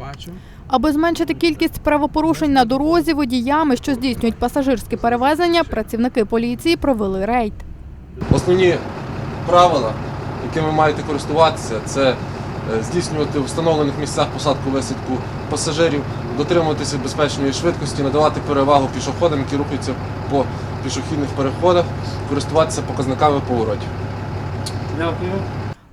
бачу. Аби зменшити кількість правопорушень на дорозі водіями, що здійснюють пасажирські перевезення, працівники поліції провели рейд. Основні правила, якими маєте користуватися, це е, здійснювати в встановлених місцях посадку висадку пасажирів, дотримуватися безпечної швидкості, надавати перевагу пішоходам, які рухаються по пішохідних переходах, користуватися показниками поворотів.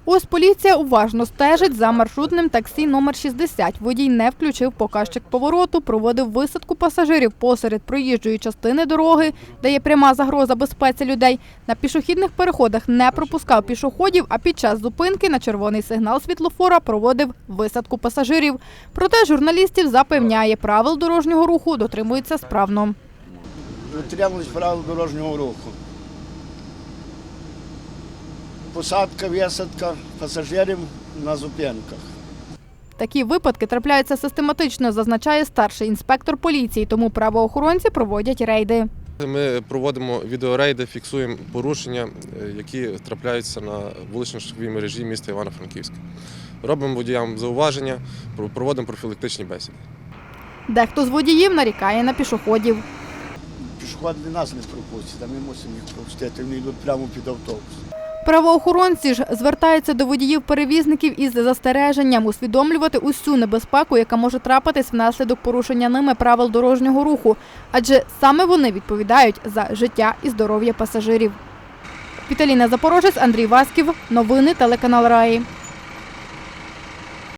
Ось поліція уважно стежить за маршрутним таксі номер 60. Водій не включив показчик повороту, проводив висадку пасажирів посеред проїжджої частини дороги, де є пряма загроза безпеці людей. На пішохідних переходах не пропускав пішоходів, а під час зупинки на червоний сигнал світлофора проводив висадку пасажирів. Проте журналістів запевняє, правил дорожнього руху дотримується справно. дотримувались правил дорожнього руху. Посадка, висадка пасажирів на зупинках. Такі випадки трапляються систематично, зазначає старший інспектор поліції, тому правоохоронці проводять рейди. Ми проводимо відеорейди, фіксуємо порушення, е, які трапляються на вулично-шляховій мережі міста Івано-Франківська. Робимо водіям зауваження, проводимо профілактичні бесіди. Дехто з водіїв нарікає на пішоходів. Пішоходи нас не пропустять, а ми мусимо їх пропустити. Вони йдуть прямо під автобус. Правоохоронці ж звертаються до водіїв-перевізників із застереженням усвідомлювати усю небезпеку, яка може трапитись внаслідок порушення ними правил дорожнього руху, адже саме вони відповідають за життя і здоров'я пасажирів. Віталіна Запорожець, Андрій Васків, Новини телеканал Раї.